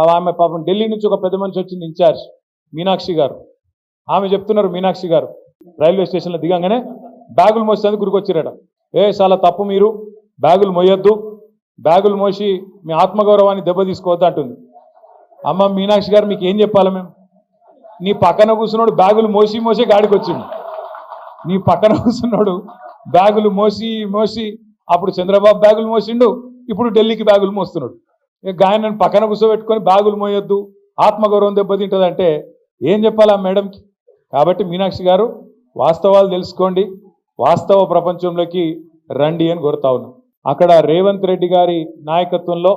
ఆ ఆమె పాపం ఢిల్లీ నుంచి ఒక పెద్ద మనిషి వచ్చింది ఇన్ఛార్జ్ మీనాక్షి గారు. ఆమె చెప్తున్నారు మీనాక్షి గారు. రైల్వే స్టేషన్లో దిగంగానే బ్యాగులు మోసేందుకు గురికొచ్చిరట. ఏ చాలా తప్పు మీరు. బ్యాగులు మోయొద్దు. బ్యాగులు మోసి మీ ఆత్మగౌరవాన్ని దెబ్బ తీసుకోవద్దు అంటుంది. అమ్మ మీనాక్షి గారు మీకు ఏం చెప్పాలి మేము? నీ పక్కన కూర్చున్నాడు బ్యాగులు మోసి మోసి గాడికి వచ్చిండు నీ పక్కన కూర్చున్నాడు బ్యాగులు మోసి మోసి అప్పుడు చంద్రబాబు బ్యాగులు మోసిండు. ఇప్పుడు ఢిల్లీకి బ్యాగులు మోస్తున్నాడు. ఇక ఆయనను పక్కన కూర్చోబెట్టుకొని బాగులు మోయొద్దు ఆత్మగౌరవం దెబ్బతింటుంది అంటే ఏం చెప్పాలి ఆ మేడంకి? కాబట్టి మీనాక్షి గారు వాస్తవాలు తెలుసుకోండి వాస్తవ ప్రపంచంలోకి రండి అని కోరుతా ఉన్నాం. అక్కడ రేవంత్ రెడ్డి గారి నాయకత్వంలో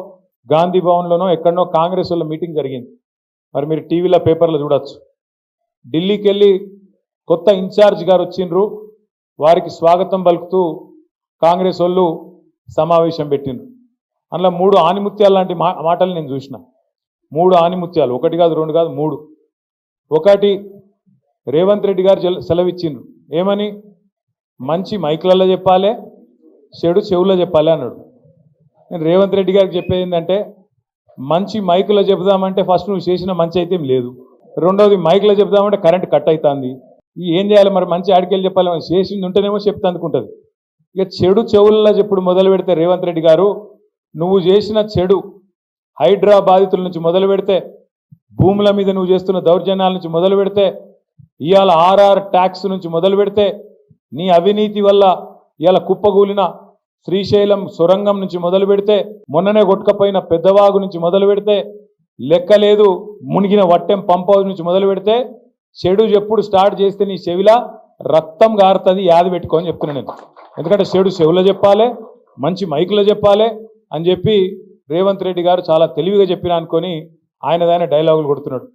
గాంధీ భవన్లోనో ఎక్కడనో కాంగ్రెస్ వాళ్ళ మీటింగ్ జరిగింది. మరి మీరు టీవీలో పేపర్లో చూడొచ్చు. ఢిల్లీకి వెళ్ళి కొత్త ఇన్ఛార్జ్ గారు వచ్చిండ్రు వారికి స్వాగతం పలుకుతూ కాంగ్రెస్ వాళ్ళు సమావేశం పెట్టిండ్రు. అందులో మూడు ఆనిముత్యాలు లాంటి మా మాటలు నేను చూసిన. మూడు ఆనిముత్యాలు. ఒకటి కాదు రెండు కాదు మూడు. ఒకటి రేవంత్ రెడ్డి గారు సెలవిచ్చిండ్రు. ఏమని? మంచి మైకులలో చెప్పాలి చెడు చెవుల్లో చెప్పాలి అన్నాడు. నేను రేవంత్ రెడ్డి గారికి చెప్పేది ఏంటంటే మంచి మైకులో చెబుదామంటే ఫస్ట్ నువ్వు చేసిన మంచి అయితే ఏం లేదు. రెండవది మైకులో చెబుదామంటే కరెంట్ కట్ అవుతుంది ఈ ఏం చేయాలి మరి? మంచి ఆడికెళ్ళి చెప్పాలి. చేసింది ఉంటేనేమో చెప్తా అనుకుంటుంది ఇక చెడు చెవుల్లో చెప్పుడు మొదలు పెడితే రేవంత్ రెడ్డి గారు నువ్వు చేసిన చెడు హైడ్రా బాధితుల నుంచి మొదలు పెడితే భూముల మీద నువ్వు చేస్తున్న దౌర్జన్యాల నుంచి మొదలు పెడితే ఇవాళ ఆర్ఆర్ ట్యాక్స్ నుంచి మొదలు పెడితే నీ అవినీతి వల్ల ఇవాళ కుప్పగూలిన శ్రీశైలం సొరంగం నుంచి మొదలు పెడితే మొన్ననే కొట్టుకపోయిన పెద్దవాగు నుంచి మొదలు పెడితే లెక్కలేదు మునిగిన వట్టెం పంప్ హౌస్ నుంచి మొదలు పెడితే చెడు ఎప్పుడు స్టార్ట్ చేస్తే నీ చెవిలా రక్తం గారుతుంది యాది పెట్టుకోని చెప్తున్నా నేను. ఎందుకంటే చెడు చెవులో చెప్పాలి మంచి మైకులో చెప్పాలి అని చెప్పి రేవంత్ రెడ్డి గారు చాలా తెలివిగా చెప్పిన అనుకొని ఆయనదైన డైలాగులు కొడుతున్నాడు.